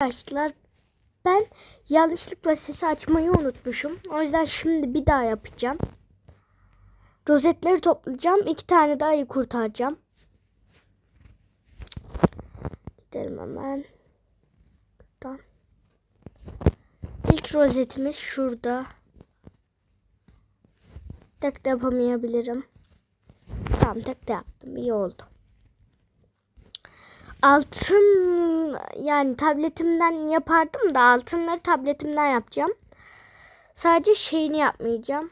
Arkadaşlar ben yanlışlıkla sesi açmayı unutmuşum. O yüzden şimdi bir daha yapacağım. Rozetleri toplayacağım. iki tane daha ayı kurtaracağım. Gidelim hemen. Buradan. İlk rozetimiz şurada. Tek de yapamayabilirim. Tamam tek de yaptım. İyi oldu. Altın yani tabletimden yapardım da altınları tabletimden yapacağım. Sadece şeyini yapmayacağım.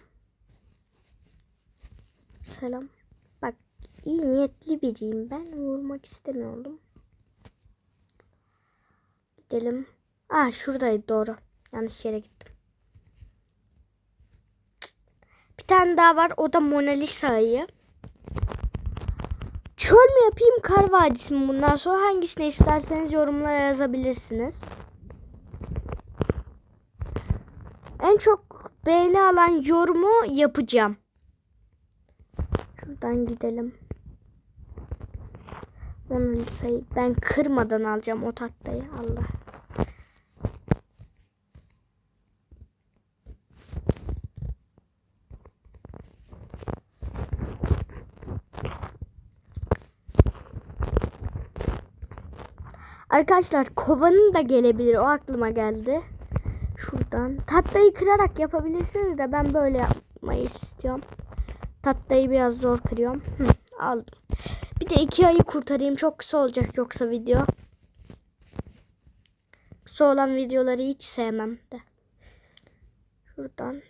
Selam. Bak iyi niyetli biriyim ben. Vurmak istemiyordum. Gidelim. Aa şuradaydı doğru. Yanlış yere gittim. Bir tane daha var. O da Mona Lisa'yı. Çöl mü yapayım kar vadisi mi bundan sonra hangisini isterseniz yorumlara yazabilirsiniz. En çok beğeni alan yorumu yapacağım. Şuradan gidelim. Mona Lisa'yı ben kırmadan alacağım o tahtayı. Allah. Arkadaşlar kovanın da gelebilir. O aklıma geldi. Şuradan. Tahtayı kırarak yapabilirsiniz de ben böyle yapmayı istiyorum. Tahtayı biraz zor kırıyorum. Hı, aldım. Bir de iki ayı kurtarayım. Çok kısa olacak yoksa video. Kısa olan videoları hiç sevmem de. Şuradan.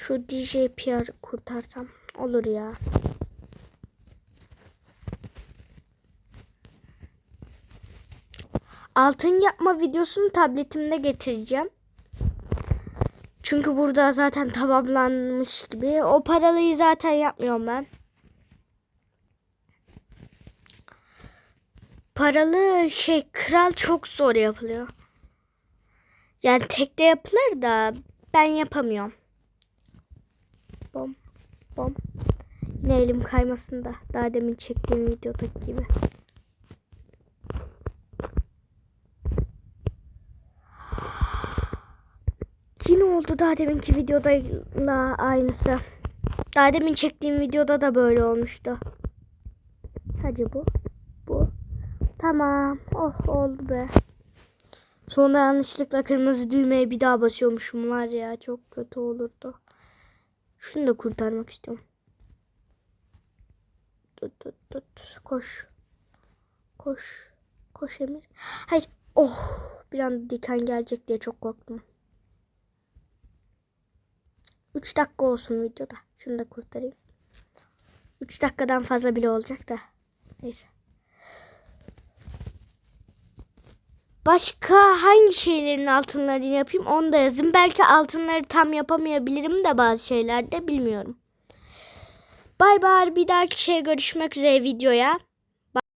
Şu DJ PR kurtarsam olur ya. Altın yapma videosunu tabletimde getireceğim. Çünkü burada zaten tamamlanmış gibi. O paralıyı zaten yapmıyorum ben. Paralı şey kral çok zor yapılıyor. Yani tekte yapılır da ben yapamıyorum. Bom bom. Yine elim kaymasın da. Daha demin çektiğim videodaki gibi. Yine oldu daha deminki videoda aynısı. Daha demin çektiğim videoda da böyle olmuştu. Hadi bu. Bu. Tamam. Oh oldu be. Sonra yanlışlıkla kırmızı düğmeye bir daha basıyormuşum var ya. Çok kötü olurdu. Şunu da kurtarmak istiyorum. Tut tut tut. Koş. Koş. Koş Emir. Hayır. Oh. Bir an diken gelecek diye çok korktum. 3 dakika olsun videoda. Şunu da kurtarayım. 3 dakikadan fazla bile olacak da. Neyse. Başka hangi şeylerin altınlarını yapayım onu da yazın. Belki altınları tam yapamayabilirim de bazı şeylerde bilmiyorum. Bay bay bir dahaki şeye görüşmek üzere videoya.